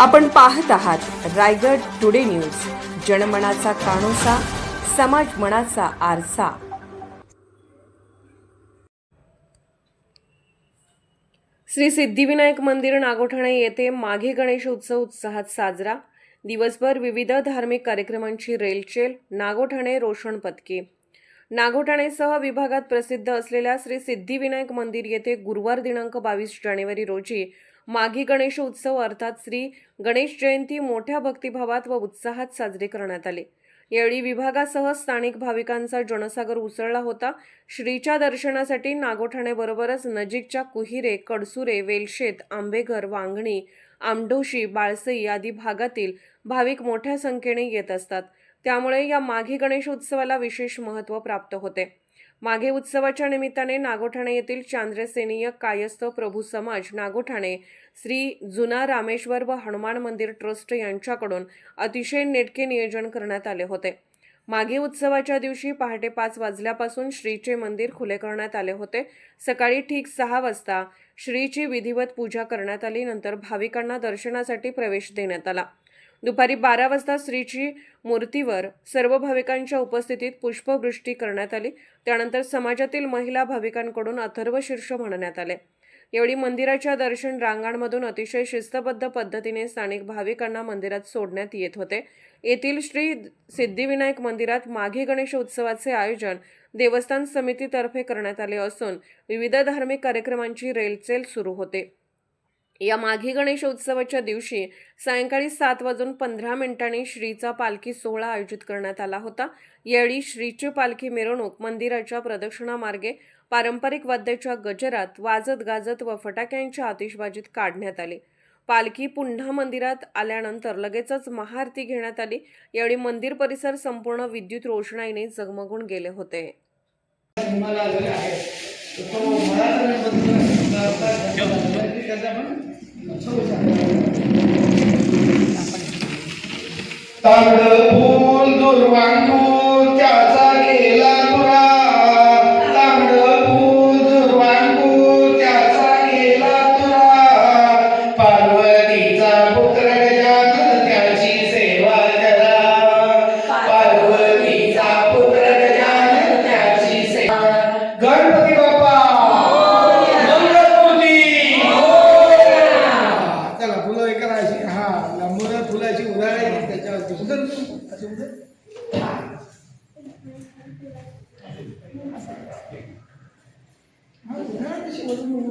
आपण पाहत आहात रायगड टुडे न्यूज. जनमनाचा कानोसा समाज मनाचा आरसा. श्री सिद्धिविनायक मंदिर नागोठाणे येथे माघे गणेश उत्सव उत्साहात साजरा. दिवसभर विविध धार्मिक कार्यक्रमांची रेलचेल नागोठाणे रोषण पथके. नागोठाणेसह विभागात प्रसिद्ध असलेल्या श्री सिद्धिविनायक मंदिर येथे गुरुवार दिनांक बावीस जानेवारी रोजी माघी गणेश उत्सव अर्थात श्री गणेश जयंती मोठ्या भक्तिभावात व उत्साहात साजरी करण्यात आली. यावेळी विभागासह स्थानिक भाविकांचा जनसागर उसळला होता. श्रीच्या दर्शनासाठी नागोठाण्याबरोबरच नजीकच्या कुहिरे कडसुरे वेलशेत आंबेघर वांगणी आमडोशी बाळसई आदी भागातील भाविक मोठ्या संख्येने येत असतात. त्यामुळे या माघी गणेश उत्सवाला विशेष महत्त्व प्राप्त होते. मागे उत्सवाच्या निमित्ताने नागोठाणे येथील चांद्रसेनीय कायस्थ प्रभू समाज नागोठाणे श्री जुना रामेश्वर व हनुमान मंदिर ट्रस्ट यांच्याकडून अतिशय नेटके नियोजन करण्यात आले होते. माघे उत्सवाच्या दिवशी पहाटे पाच वाजल्यापासून श्रीचे मंदिर खुले करण्यात आले होते. सकाळी ठीक सहा वाजता श्रीची विधिवत पूजा करण्यात आली. नंतर भाविकांना दर्शनासाठी प्रवेश देण्यात आला. दुपारी बारा वाजता श्रीची मूर्तीवर सर्व भाविकांच्या उपस्थितीत पुष्पवृष्टी करण्यात आली. त्यानंतर समाजातील महिला भाविकांकडून अथर्व शीर्ष म्हणण्यात आले. यावेळी मंदिराच्या दर्शन रांगांमधून अतिशय शिस्तबद्ध पद्धतीने स्थानिक भाविकांना मंदिरात सोडण्यात येत होते. येथील श्री सिद्धिविनायक मंदिरात माघी गणेश उत्सवाचे आयोजन देवस्थान समितीतर्फे करण्यात आले असून विविध धार्मिक कार्यक्रमांची रेलचेल सुरू होते. या माघी गणेशोत्सवाच्या दिवशी सायंकाळी सात वाजून पंधरा मिनिटांनी श्रीचा पालखी सोहळा आयोजित करण्यात आला होता. यावेळी श्रीची पालखी मिरवणूक मंदिराच्या प्रदक्षिणा मार्गे पारंपरिक वाद्याच्या गजरात वाजत गाजत व फटाक्यांच्या आतिषबाजीत काढण्यात आली. पालखी पुन्हा मंदिरात आल्यानंतर लगेचच महाआरती घेण्यात आली. यावेळी मंदिर परिसर संपूर्ण विद्युत रोषणाईने जगमगून गेले होते. त्याचा पण तांडफूल दुर्वांकूर त्याचा 이걸 가져오면 다. 아, 대단한 것이 어디 보면